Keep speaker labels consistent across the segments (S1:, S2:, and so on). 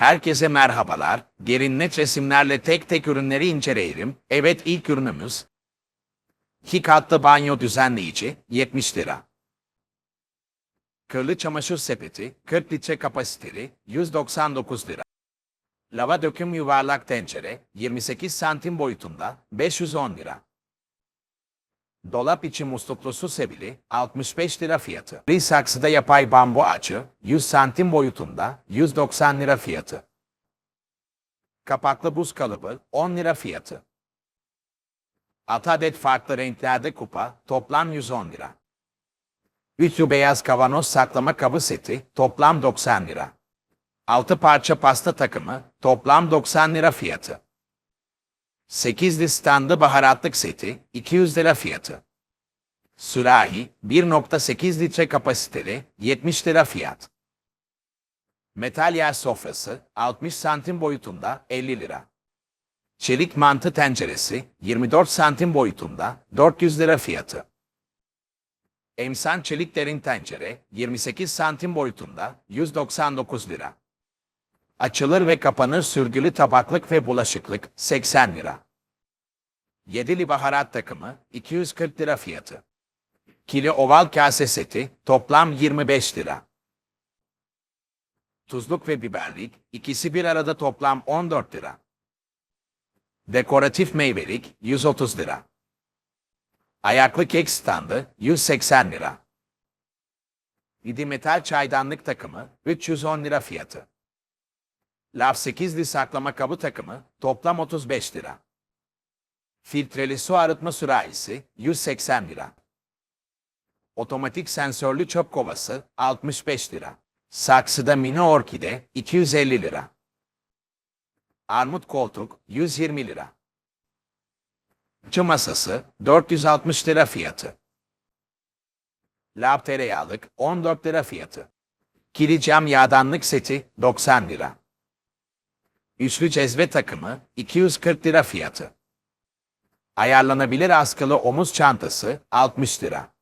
S1: Herkese merhabalar. Derin net resimlerle tek tek ürünleri inceleyelim. Evet ilk ürünümüz. İki katlı banyo düzenleyici 70 lira. Kırlı çamaşır sepeti 40 litre kapasiteli 199 lira. Lava döküm yuvarlak tencere 28 santim boyutunda 510 lira. Dolap içi musluklu su sebili 65 lira fiyatı. Bir saksıda yapay bambu ağacı 100 santim boyutunda 190 lira fiyatı. Kapaklı buz kalıbı 10 lira fiyatı. 6 adet farklı renklerde kupa toplam 110 lira. Ütü beyaz kavanoz saklama kabı seti toplam 90 lira. 6 parça pasta takımı toplam 90 lira fiyatı. 8'li standı baharatlık seti 200 lira fiyatı. Sürahi 1.8 litre kapasiteli 70 lira fiyat. Metal yer sofrası 60 santim boyutunda 50 lira. Çelik mantı tenceresi 24 santim boyutunda 400 lira fiyatı. Emsan çelik derin tencere 28 santim boyutunda 199 lira. Açılır ve kapanır sürgülü tabaklık ve bulaşıklık 80 lira. Yedili baharat takımı 240 lira fiyatı. Kilo oval kase seti toplam 25 lira. Tuzluk ve biberlik ikisi bir arada toplam 14 lira. Dekoratif meyvelik 130 lira. Ayaklı kek standı 180 lira. Didi metal çaydanlık takımı 310 lira fiyatı. Laf 8'li saklama kabı takımı toplam 35 lira. Filtreli su arıtma sürahisi 180 lira. Otomatik sensörlü çöp kovası 65 lira. Saksıda mini orkide 250 lira. Armut koltuk 120 lira. Çı masası 460 lira fiyatı. Lab tereyağlık 14 lira fiyatı. Kili cam yağdanlık seti 90 lira. Üçlü cezve takımı 240 lira fiyatı. Ayarlanabilir askılı omuz çantası 60 lira.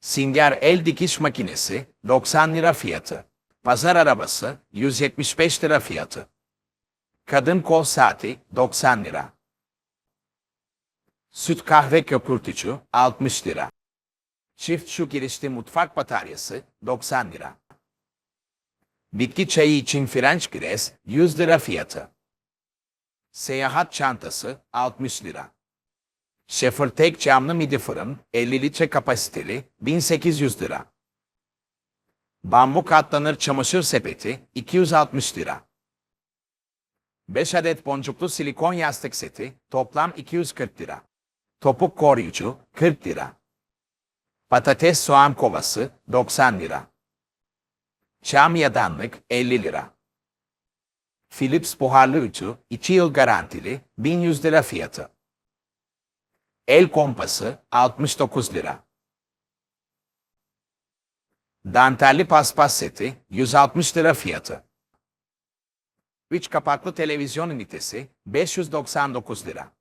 S1: Singer el dikiş makinesi 90 lira fiyatı. Pazar arabası 175 lira fiyatı. Kadın kol saati 90 lira. Süt kahve köpürtücü 60 lira. Çift şu girişli mutfak bataryası 90 lira. Bitki çayı için French Press 100 lira fiyatı. Seyahat çantası 60 lira. Şefir tek camlı midi fırın 50 litre kapasiteli 1800 lira. Bambu katlanır çamaşır sepeti 260 lira. 5 adet boncuklu silikon yastık seti toplam 240 lira. Topuk koruyucu 40 lira. Patates soğan kovası 90 lira. Çam yadanlık 50 lira. Philips buharlı ütü 2 yıl garantili 1100 lira fiyatı. El kompası 69 lira. Dantelli paspas seti 160 lira fiyatı. 3 kapaklı televizyon ünitesi 599 lira.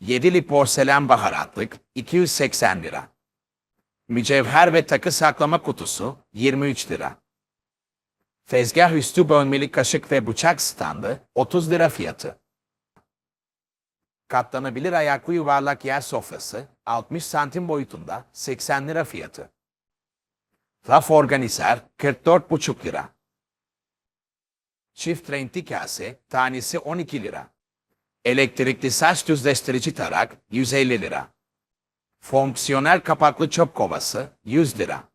S1: 7'li porselen baharatlık 280 lira. Mücevher ve takı saklama kutusu 23 lira. Tezgah üstü bölmeli kaşık ve bıçak standı 30 lira fiyatı. Katlanabilir ayaklı yuvarlak yer sofrası 60 santim boyutunda 80 lira fiyatı. Raf organizer 44,5 lira. Çift renkli kase tanesi 12 lira. Elektrikli saç düzleştirici tarak 150 lira. Fonksiyonel kapaklı çöp kovası 100 lira.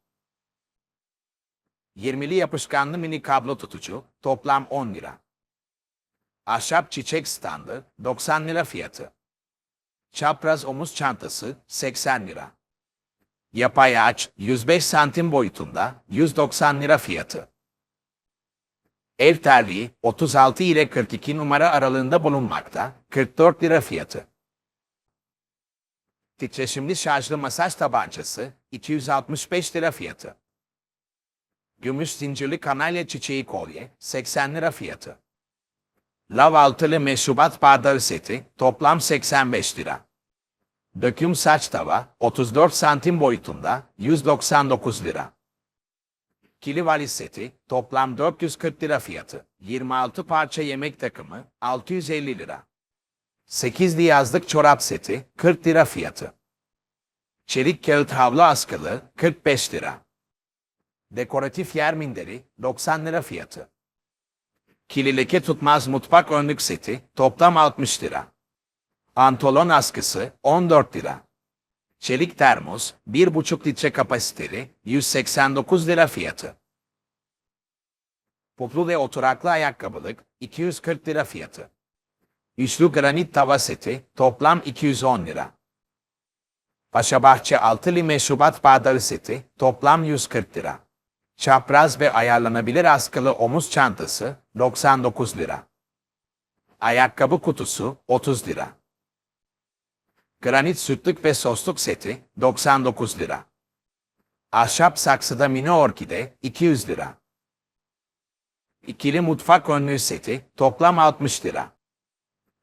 S1: 20'li yapışkanlı mini kablo tutucu toplam 10 lira. Ahşap çiçek standı 90 lira fiyatı. Çapraz omuz çantası 80 lira. Yapay ağaç 105 santim boyutunda 190 lira fiyatı. Ev terliği 36 ile 42 numara aralığında bulunmakta 44 lira fiyatı. Titreşimli şarjlı masaj tabancası 265 lira fiyatı. Gümüş zincirli kanalya çiçeği kolye 80 lira fiyatı. Lav altılı meşrubat bardağı seti toplam 85 lira. Döküm saç tava 34 santim boyutunda 199 lira. Kili valiz seti, toplam 440 lira fiyatı. 26 parça yemek takımı, 650 lira. 8'li yazlık çorap seti, 40 lira fiyatı. Çelik kağıt havlu askılı, 45 lira. Dekoratif yer minderi, 90 lira fiyatı. Kili leke tutmaz mutfak önlük seti, toplam 60 lira. Pantolon askısı, 14 lira. Çelik termos, 1,5 litre kapasiteli, 189 lira fiyatı. Poplu ve oturaklı ayakkabılık, 240 lira fiyatı. Üçlü granit tava seti, toplam 210 lira. Paşabahçe altılı meşrubat bardağı seti, toplam 140 lira. Çapraz ve ayarlanabilir askılı omuz çantası, 99 lira. Ayakkabı kutusu, 30 lira. Granit sütlük ve sosluk seti, 99 lira. Ahşap saksıda mini orkide, 200 lira. İkili mutfak önlüğü seti, toplam 60 lira.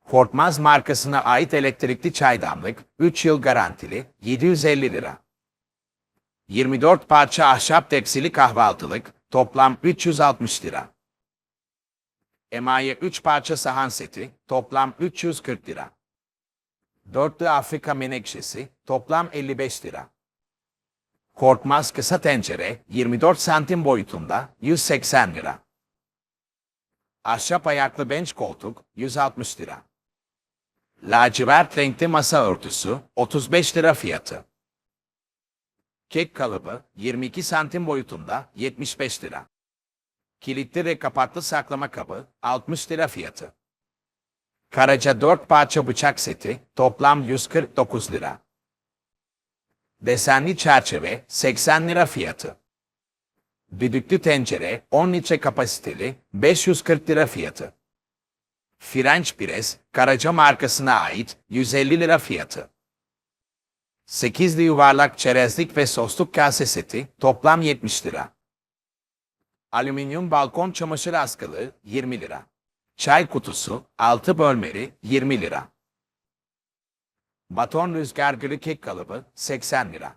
S1: Korkmaz markasına ait elektrikli çaydanlık, 3 yıl garantili, 750 lira. 24 parça ahşap tepsili kahvaltılık, toplam 360 lira. Emaye 3 parça sahan seti, toplam 340 lira. Dörtlü Afrika menekşesi, toplam 55 lira. Korkmaz kısa tencere, 24 santim boyutunda, 180 lira. Ahşap ayaklı bench koltuk, 160 lira. Lacivert renkli masa örtüsü, 35 lira fiyatı. Kek kalıbı, 22 santim boyutunda, 75 lira. Kilitli ve kapaklı saklama kabı, 60 lira fiyatı. Karaca 4 parça bıçak seti, toplam 149 lira. Desenli çerçeve, 80 lira fiyatı. Düdüklü tencere, 10 litre kapasiteli, 540 lira fiyatı. French Press, Karaca markasına ait, 150 lira fiyatı. 8'li yuvarlak çerezlik ve sosluk kase seti, toplam 70 lira. Alüminyum balkon çamaşır askılı, 20 lira. Çay kutusu, 6 bölmeli, 20 lira. Baton rüzgar gülü kek kalıbı, 80 lira.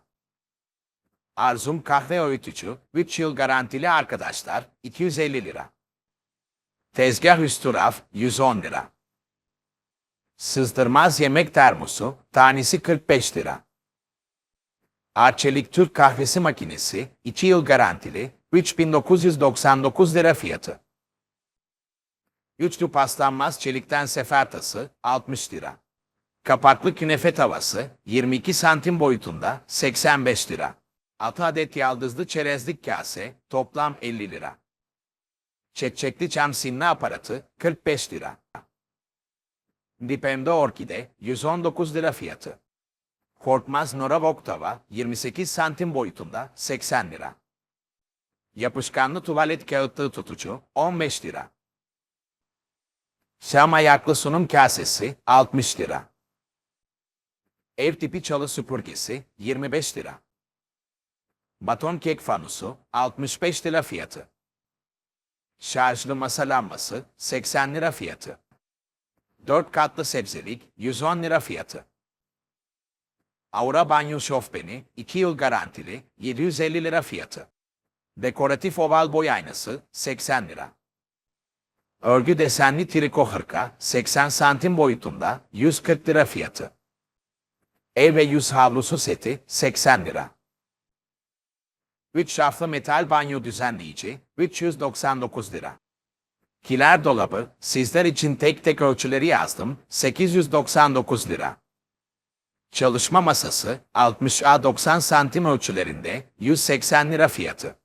S1: Arzum kahve öğütücü, 3 yıl garantili arkadaşlar, 250 lira. Tezgah üstü raf, 110 lira. Sızdırmaz yemek termosu, tanesi 45 lira. Arçelik Türk kahvesi makinesi, 2 yıl garantili, 3999 lira fiyatı. Üçlü paslanmaz çelikten sefer tası, 60 lira. Kapaklı künefe tavası, 22 santim boyutunda, 85 lira. 6 adet yaldızlı çerezlik kase, toplam 50 lira. Çekçekli çam sinne aparatı, 45 lira. Dipemde orkide, 119 lira fiyatı. Korkmaz Noravok tava, 28 santim boyutunda, 80 lira. Yapışkanlı tuvalet kağıtlığı tutucu, 15 lira. Şam ayaklı sunum kasesi, 60 lira. Ev tipi çalı süpürgesi, 25 lira. Baton kek fanusu, 65 lira fiyatı. Şarjlı masa lambası, 80 lira fiyatı. 4 katlı sebzelik, 110 lira fiyatı. Aura banyo şofbeni, 2 yıl garantili, 750 lira fiyatı. Dekoratif oval boy aynası, 80 lira. Örgü desenli triko hırka, 80 santim boyutunda, 140 lira fiyatı. Ev ve yüz havlusu seti, 80 lira. 3 şaflı metal banyo düzenleyici, 399 lira. Kiler dolabı, sizler için tek tek ölçüleri yazdım, 899 lira. Çalışma masası, 60'a 90 santim ölçülerinde, 180 lira fiyatı.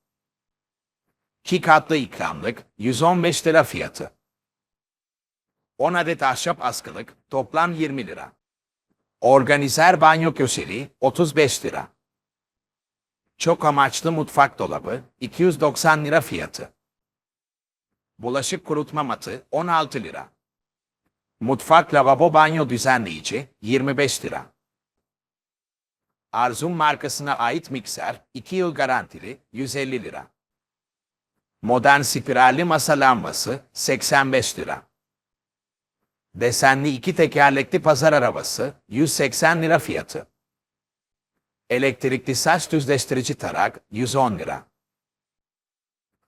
S1: 2 katlı ikramlık, 115 lira fiyatı. 10 adet ahşap askılık, toplam 20 lira. Organizer banyo köşeli, 35 lira. Çok amaçlı mutfak dolabı, 290 lira fiyatı. Bulaşık kurutma matı, 16 lira. Mutfak lavabo banyo düzenleyici, 25 lira. Arzum markasına ait mikser, 2 yıl garantili, 150 lira. Modern spiralli masa lambası, 85 lira. Desenli iki tekerlekli pazar arabası, 180 lira fiyatı. Elektrikli saç düzleştirici tarak, 110 lira.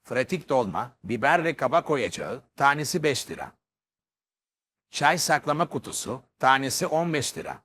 S1: Pratik dolma, biber ve kabak oyacağı, tanesi 5 lira. Çay saklama kutusu, tanesi 15 lira.